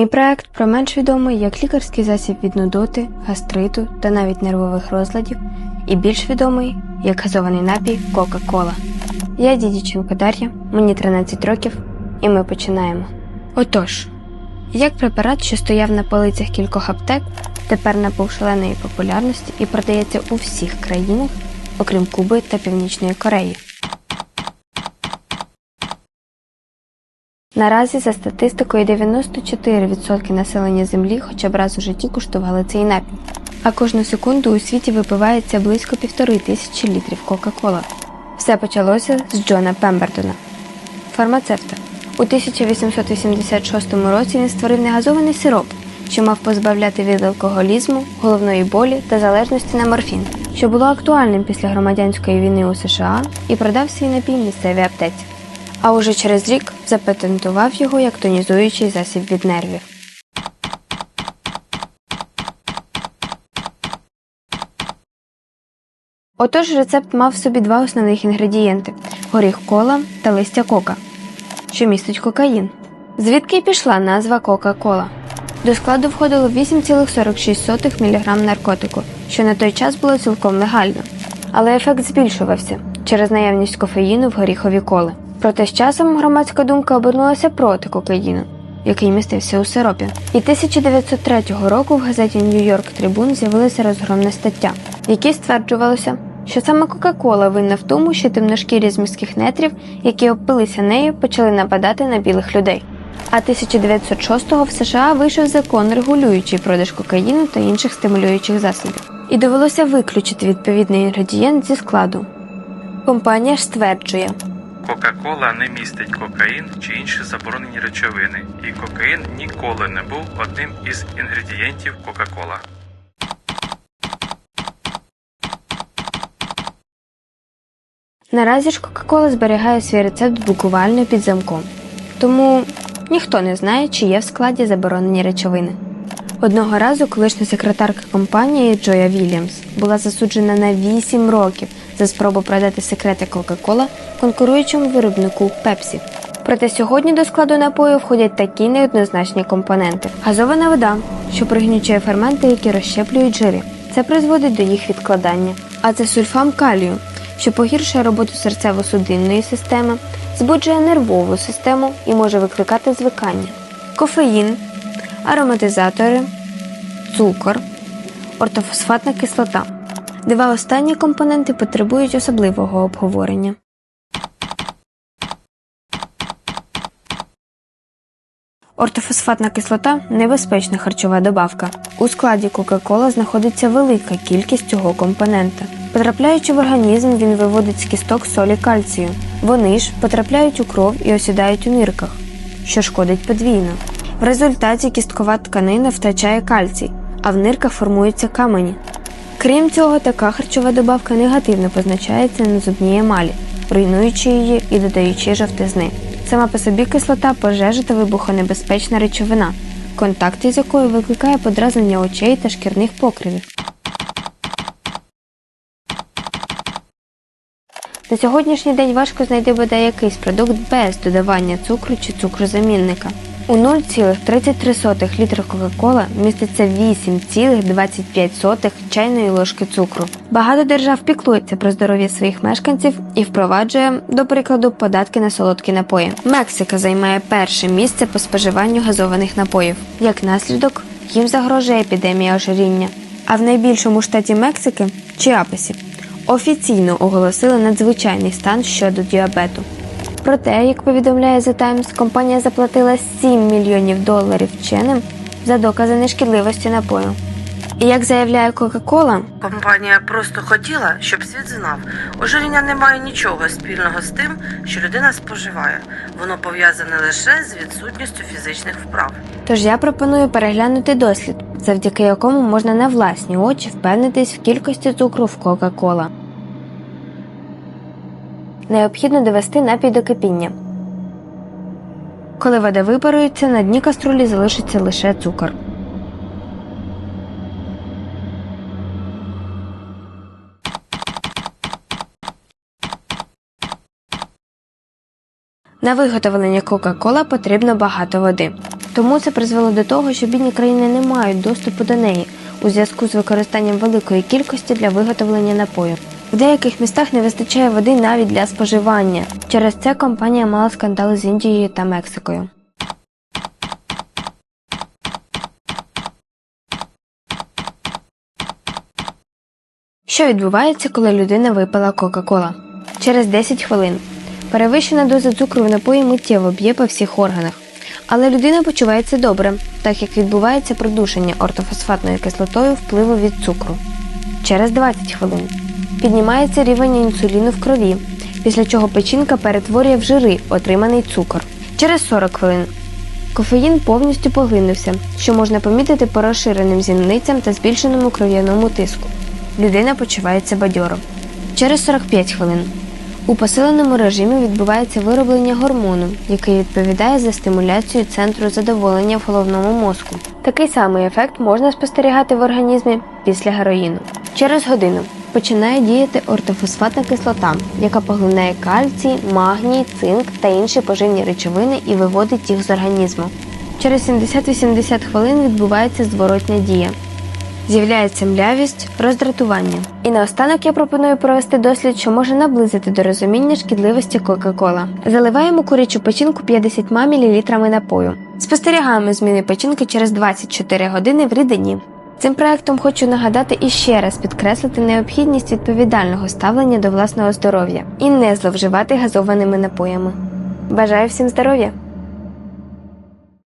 Мій проект про менш відомий як лікарський засіб від нудоти, гастриту та навіть нервових розладів, і більш відомий як газований напій Кока-Кола. Я Дідіченко Дар'я, мені 13 років, і ми починаємо. Отож, як препарат, що стояв на полицях кількох аптек, тепер набув шаленої популярності і продається у всіх країнах, окрім Куби та Північної Кореї. Наразі, за статистикою, 94% населення Землі хоча б раз у житті куштували цей напій. А кожну секунду у світі випивається близько півтори тисячі літрів Кока-Кола. Все почалося з Джона Пембертона, фармацевта. У 1886 році він створив негазований сироп, що мав позбавляти від алкоголізму, головної болі та залежності на морфін, що було актуальним після громадянської війни у США і продав свій напій місцевій аптеці. А уже через рік запатентував його як тонізуючий засіб від нервів. Отож рецепт мав в собі два основних інгредієнти горіх кола та листя кока, що містить кокаїн. Звідки й пішла назва Кока-Кола? До складу входило 8,46 мг наркотику, що на той час було цілком легально. Але ефект збільшувався через наявність кофеїну в горіхові коли. Проте з часом громадська думка обернулася проти кокаїну, який містився у сиропі. І 1903 року в газеті Нью-Йорк Трибун з'явилася розгромна стаття, в якій стверджувалося, що саме Кока-Кола винна в тому, що темношкірі з міських нетрів, які обпилися нею, почали нападати на білих людей. А 1906-го в США вийшов закон, регулюючий продаж кокаїну та інших стимулюючих засобів. І довелося виключити відповідний інгредієнт зі складу. Компанія ж стверджує, Кока-кола не містить кокаїн чи інші заборонені речовини, і кокаїн ніколи не був одним із інгредієнтів Кока-кола. Наразі ж Кока-Кола зберігає свій рецепт буквально під замком, тому ніхто не знає, чи є в складі заборонені речовини. Одного разу колишня секретарка компанії Джоя Вільямс була засуджена на 8 років за спробу продати секрети Кока-Кола конкуруючому виробнику Пепсі. Проте сьогодні до складу напою входять такі неоднозначні компоненти: газована вода, що пригнічує ферменти, які розщеплюють жири. Це призводить до їх відкладання. А це сульфам калію, що погіршує роботу серцево-судинної системи, збуджує нервову систему і може викликати звикання. Кофеїн, ароматизатори, цукор, ортофосфатна кислота. Два останні компоненти потребують особливого обговорення. Ортофосфатна кислота небезпечна харчова добавка. У складі Кока-Кола знаходиться велика кількість цього компонента. Потрапляючи в організм, він виводить з кісток солі кальцію. Вони ж потрапляють у кров і осідають у нирках, що шкодить подвійно. В результаті кісткова тканина втрачає кальцій, а в нирках формуються камені. Крім цього, така харчова добавка негативно позначається на зубній емалі, руйнуючи її і додаючи жовтизни. Сама по собі кислота пожежа та вибухонебезпечна речовина, контакт із якою викликає подразнення очей та шкірних покривів. На сьогоднішній день важко знайти бодай якийсь продукт без додавання цукру чи цукрозамінника. У 0,33 літра Кока-Кола міститься 8,25 чайної ложки цукру. Багато держав піклується про здоров'я своїх мешканців і впроваджує, до прикладу, податки на солодкі напої. Мексика займає перше місце по споживанню газованих напоїв. Як наслідок, їм загрожує епідемія ожиріння. А в найбільшому штаті Мексики Чіапасі офіційно оголосили надзвичайний стан щодо діабету. Проте, як повідомляє The Times, компанія заплатила 7 мільйонів доларів вченим за докази нешкідливості напою. І як заявляє Кока-Кола, Компанія просто хотіла, щоб світ знав. Ожиріння не має нічого спільного з тим, що людина споживає. Воно пов'язане лише з відсутністю фізичних вправ. тож я пропоную переглянути дослід, завдяки якому можна на власні очі впевнитись в кількості цукру в Кока-Кола. Необхідно довести напій до кипіння. Коли вода випарується, на дні каструлі залишиться лише цукор. На виготовлення Кока-Кола потрібно багато води. Тому це призвело до того, що бідні країни не мають доступу до неї у зв'язку з використанням великої кількості для виготовлення напою. В деяких містах не вистачає води навіть для споживання. Через це компанія мала скандали з Індією та Мексикою. Що відбувається, коли людина випила Кока-Кола? Через 10 хвилин. Перевищена доза цукру в напої миттєво б'є по всіх органах. Але людина почувається добре, так як відбувається придушення ортофосфатною кислотою впливу від цукру. Через 20 хвилин піднімається рівень інсуліну в крові, після чого печінка перетворює в жири отриманий цукор. Через 40 хвилин кофеїн повністю поглинувся, що можна помітити по розширеним зіницям та збільшеному кров'яному тиску. Людина почувається бадьоро. Через 45 хвилин у посиленому режимі відбувається вироблення гормону, який відповідає за стимуляцію центру задоволення в головному мозку. Такий самий ефект можна спостерігати в організмі після героїну. Через годину починає діяти ортофосфатна кислота, яка поглинає кальцій, магній, цинк та інші поживні речовини і виводить їх з організму. Через 70-80 хвилин відбувається зворотня дія. З'являється млявість, роздратування. І наостанок я пропоную провести дослід, що може наблизити до розуміння шкідливості Кока-Кола. Заливаємо курячу печінку 50 мл напою. Спостерігаємо зміни печінки через 24 години в рідині. Цим проектом хочу нагадати і ще раз підкреслити необхідність відповідального ставлення до власного здоров'я і не зловживати газованими напоями. Бажаю всім здоров'я!